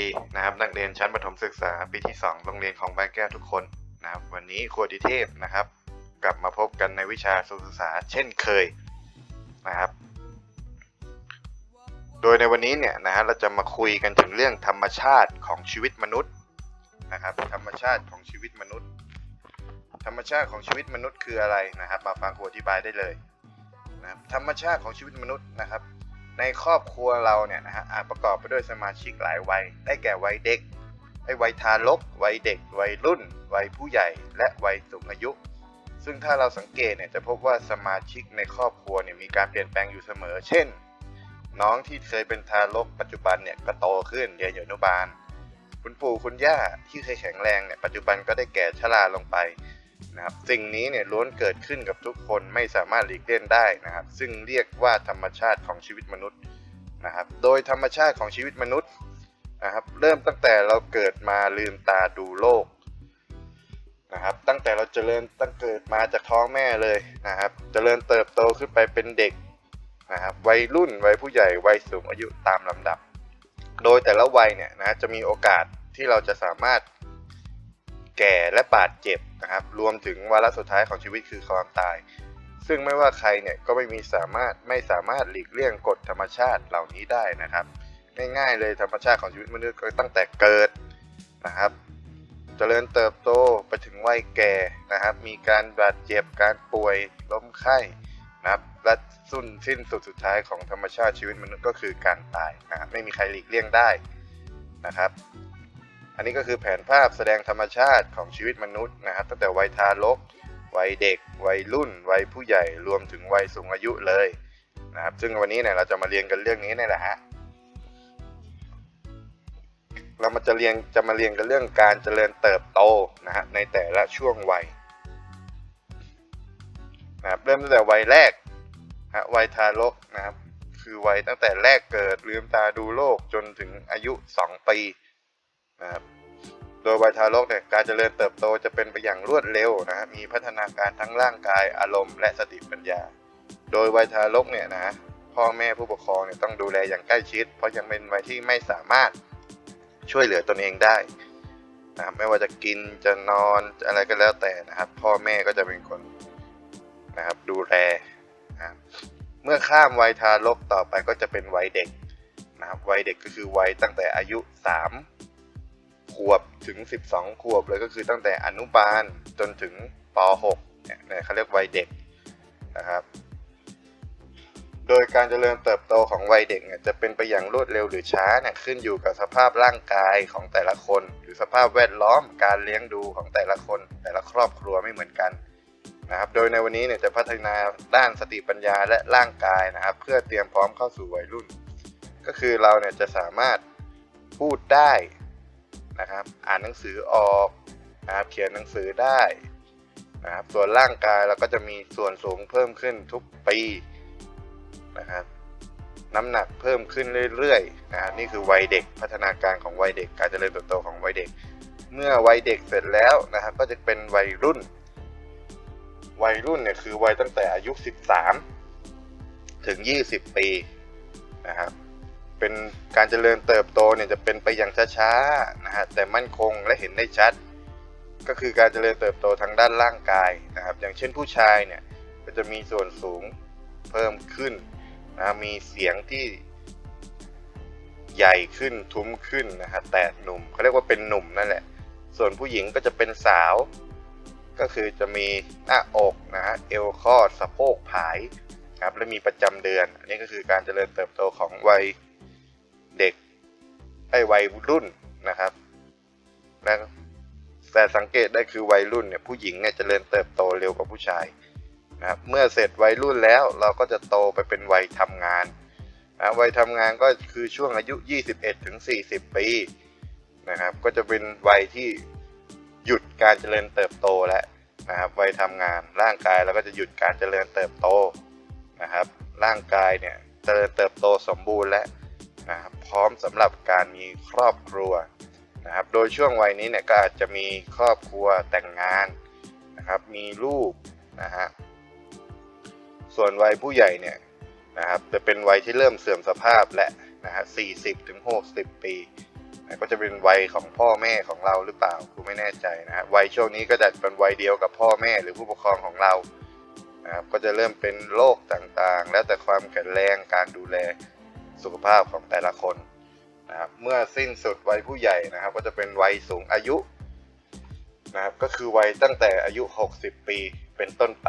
ดีนะครับนักเรียนชั้นประถมศึกษาปีที่ 2 โรงเรียนของบางแก้วทุกคนนะครับวันนี้ครูดิเทพนะครับ กลับมาพบกันในวิชาสุศึกษาเช่นเคยนะครับ โดยในวันนี้เนี่ยนะฮะเราจะมาคุยกันถึงเรื่องธรรมชาติของชีวิตมนุษย์นะครับ ธรรมชาติของชีวิตมนุษย์ ธรรมชาติของชีวิตมนุษย์คืออะไรนะครับ มาฟังครูอธิบายได้เลยนะครับธรรมชาติของชีวิตมนุษย์นะครับ ในครอบครัวเราเนี่ยนะฮะอาจประกอบไปด้วยสมาชิกหลายวัย ได้แก่วัยเด็กไอ้วัยทารก วัยเด็ก วัยรุ่น วัยผู้ใหญ่ และวัยสูงอายุ ซึ่งถ้าเราสังเกตเนี่ยจะพบว่าสมาชิกในครอบครัวเนี่ยมีการเปลี่ยนแปลงอยู่เสมอ เช่น น้องที่เคยเป็นทารกปัจจุบันเนี่ยก็โตขึ้นเรียนอยู่อนุบาล คุณปู่คุณย่าที่เคยแข็งแรงเนี่ยปัจจุบันก็ได้แก่ชราลงไป นะครับสิ่งนี้เนี่ยล้วนเกิดขึ้นกับทุกคนไม่สามารถหลีกเลี่ยงได้นะครับ ซึ่งเรียกว่าธรรมชาติของชีวิตมนุษย์นะครับ โดยธรรมชาติของชีวิตมนุษย์นะครับ เริ่มตั้งแต่เราเกิดมาลืมตาดูโลกนะครับ ตั้งแต่เราเจริญตั้งเกิดมาจากท้องแม่เลยนะครับเจริญเติบโตขึ้นไปเป็นเด็กนะครับ วัยรุ่นวัยผู้ใหญ่วัยสูงอายุตามลำดับ โดยแต่ละวัยเนี่ยนะจะมีโอกาสที่เราจะสามารถแก่และบาดเจ็บ นะครับ รวมถึงวาระสุดท้ายของชีวิตคือความตาย ซึ่งไม่ว่าใครเนี่ยก็ไม่มีสามารถไม่สามารถหลีกเลี่ยงกฎธรรมชาติเหล่านี้ได้นะครับ ง่ายๆเลยธรรมชาติของชีวิตมนุษย์ก็ตั้งแต่เกิดนะครับเจริญเติบโตไปถึงวัยแก่นะครับ มีการบาดเจ็บการป่วยล้มไข้นะครับและสุดสิ้นสุดสุดท้ายของธรรมชาติชีวิตมนุษย์ก็คือการตายนะครับไม่มีใครหลีกเลี่ยงได้นะครับ อันนี้ก็คือแผนภาพแสดงธรรมชาติของชีวิตมนุษย์นะครับตั้งแต่วัยทารก วัยเด็ก วัยรุ่น วัยผู้ใหญ่รวมถึงวัยสูงอายุเลยนะครับ ซึ่งวันนี้เนี่ยเราจะมาเรียนกันเรื่องนี้นี่แหละฮะเรามาจะเรียนจะมาเรียนกันเรื่องการเจริญเติบโตนะฮะในแต่ละช่วงวัยนะครับเริ่มตั้งแต่วัยแรกฮะวัยทารกนะครับ คือวัยตั้งแต่แรกเกิดลืมตาดูโลกจนถึงอายุ 2 ปี นะครับโดยวัยทารกเนี่ยการเจริญเติบโตจะเป็นไปอย่างรวดเร็วนะฮะมีพัฒนาการทั้งร่างกายอารมณ์และสติปัญญา โดยวัยทารกเนี่ยนะพ่อแม่ผู้ปกครองเนี่ยต้องดูแลอย่างใกล้ชิด เพราะยังเป็นวัยที่ไม่สามารถช่วยเหลือตนเองได้นะครับไม่ว่าจะกินจะนอนอะไรก็แล้วแต่นะครับ พ่อแม่ก็จะเป็นคนนะครับดูแลนะเมื่อข้ามวัยทารกต่อไปก็จะเป็นวัยเด็กนะครับวัยเด็กก็คือวัยตั้งแต่อายุ 3 วบถึง 12 ขวบเลยก็คือตั้งแต่อนุบาลจนถึงป .6 เนี่ยเนี่ยเขาเรียกวัยเด็กนะครับ โดยการเจริญเติบโตของวัยเด็กเนี่ยจะเป็นไปอย่างรวดเร็วหรือช้าเนี่ยขึ้นอยู่กับสภาพร่างกายของแต่ละคน หรือสภาพแวดล้อมการเลี้ยงดูของแต่ละคน แต่ละครอบครัวไม่เหมือนกันนะครับ โดยในวันนี้เนี่ยจะพัฒนาด้านสติปัญญาและร่างกายนะครับ เพื่อเตรียมพร้อมเข้าสู่วัยรุ่น ก็คือเราเนี่ยจะสามารถพูดได้ นะครับ อ่านหนังสือออกนะครับเขียนหนังสือได้นะครับส่วนร่างกายเราก็จะมีส่วนสูงเพิ่มขึ้นทุกปีนะครับน้ำหนักเพิ่มขึ้นเรื่อยๆนะครับนี่คือวัยเด็กพัฒนาการของวัยเด็ก การเจริญเติบโตของวัยเด็ก เมื่อวัยเด็กเสร็จแล้วนะครับก็จะเป็นวัยรุ่น วัยรุ่นเนี่ยคือวัยตั้งแต่อายุ 13 ถึง 20 ปีนะครับ เป็นการเจริญเติบโตเนี่ยจะเป็นไปอย่างช้าๆนะฮะแต่มั่นคงและเห็นได้ชัด ก็คือการเจริญเติบโตทางด้านร่างกายนะครับ อย่างเช่นผู้ชายเนี่ยก็จะมีส่วนสูงเพิ่มขึ้นนะมีเสียงที่ใหญ่ขึ้นทุ้มขึ้นนะฮะแต่หนุ่มเขาเรียกว่าเป็นหนุ่มนั่นแหละ ส่วนผู้หญิงก็จะเป็นสาว ก็คือจะมีหน้าอกนะฮะเอวคอดสะโพกผายครับและมีประจำเดือน อันนี้ก็คือการเจริญเติบโตของวัย เด็กไอ้วัยรุ่นนะครับและแต่สังเกตได้คือวัยรุ่นเนี่ยผู้หญิงเนี่ยเจริญเติบโตเร็วกว่าผู้ชายนะครับเมื่อเสร็จวัยรุ่นแล้วเราก็จะโตไปเป็นวัยทำงานนะวัยทำงานก็คือช่วงอายุ 21ถึง40 ปีนะครับก็จะเป็นวัยที่หยุดการเจริญเติบโตแล้วนะครับวัยทำงานร่างกายเราก็จะหยุดการเจริญเติบโตนะครับร่างกายเนี่ยเจริญเติบโตสมบูรณ์แล้ว นะครับพร้อมสำหรับการมีครอบครัวนะครับ โดยช่วงวัยนี้เนี่ยก็อาจจะมีครอบครัวแต่งงานนะครับ มีลูกนะฮะส่วนวัยผู้ใหญ่เนี่ยนะครับจะเป็นวัยที่เริ่มเสื่อมสภาพและนะฮะ40ถึง60ปีนะก็จะเป็นวัยของพ่อแม่ของเราหรือเปล่าครูไม่แน่ใจนะครับวัยช่วงนี้ก็จะเป็นวัยเดียวกับพ่อแม่หรือผู้ปกครองของเรานะครับก็จะเริ่มเป็นโรคต่างๆ แล้วแต่ความแข็งแรงการดูแล สุขภาพของแต่ละคนนะครับเมื่อสิ้นสุดวัยผู้ใหญ่นะครับ ก็จะเป็นวัยสูงอายุนะครับก็คือวัยตั้งแต่อายุ 60 ปีเป็นต้นไป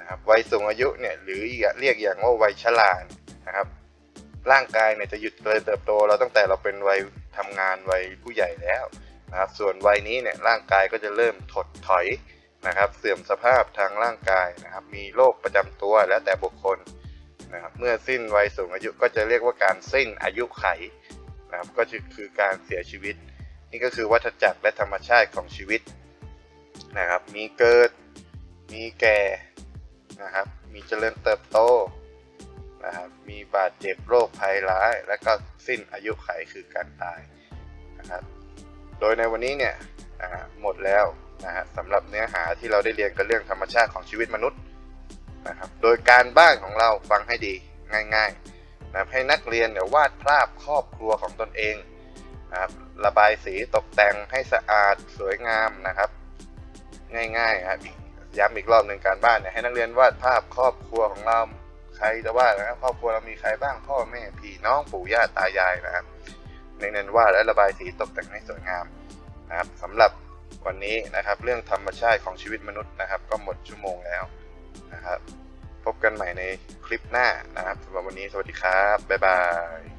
นะครับวัยสูงอายุเนี่ยหรือเรียกอย่างว่าวัยชรานะครับร่างกายเนี่ยจะหยุดเจริญเติบโตเราตั้งแต่เราเป็นวัยทำงานวัยผู้ใหญ่แล้วนะครับส่วนวัยนี้เนี่ยร่างกายก็จะเริ่มถดถอยนะครับ เสื่อมสภาพทางร่างกายนะครับมีโรคประจำตัวแล้วแต่บุคคล นะครับเมื่อสิ้นวัยสูงอายุก็จะเรียกว่าการสิ้นอายุไขนะครับก็คือการเสียชีวิต นี่ก็คือวัฏจักรและธรรมชาติของชีวิตนะครับมีเกิดมีแก่นะครับมีเจริญเติบโตนะครับมีบาดเจ็บโรคภัยร้าย และก็สิ้นอายุไขคือการตายนะครับโดยในวันนี้เนี่ยหมดแล้วนะฮะสำหรับเนื้อหาที่เราได้เรียนกันเรื่องธรรมชาติของชีวิตมนุษย์ นะครับ โดยการบ้านของเราฟังให้ดีง่ายๆนะให้นักเรียนเนี่ยวาดภาพครอบครัวของตนเองนะครับระบายสีตกแต่งให้สะอาดสวยงามนะครับ ง่ายๆครับย้ำอีกรอบหนึ่งการบ้านเนี่ยให้นักเรียนวาดภาพครอบครัวของเราใครจะว่านะครับครอบครัวเรามีใครบ้างพ่อแม่พี่น้องปู่ย่าตายายนะครับในนั้นวาดและระบายสีตกแต่งให้สวยงามนะครับสำหรับวันนี้นะครับ เรื่องธรรมชาติของชีวิตมนุษย์นะครับ ก็หมดชั่วโมงแล้ว นะครับ พบกันใหม่ในคลิปหน้านะครับสำหรับวันนี้สวัสดีครับ บ๊ายบาย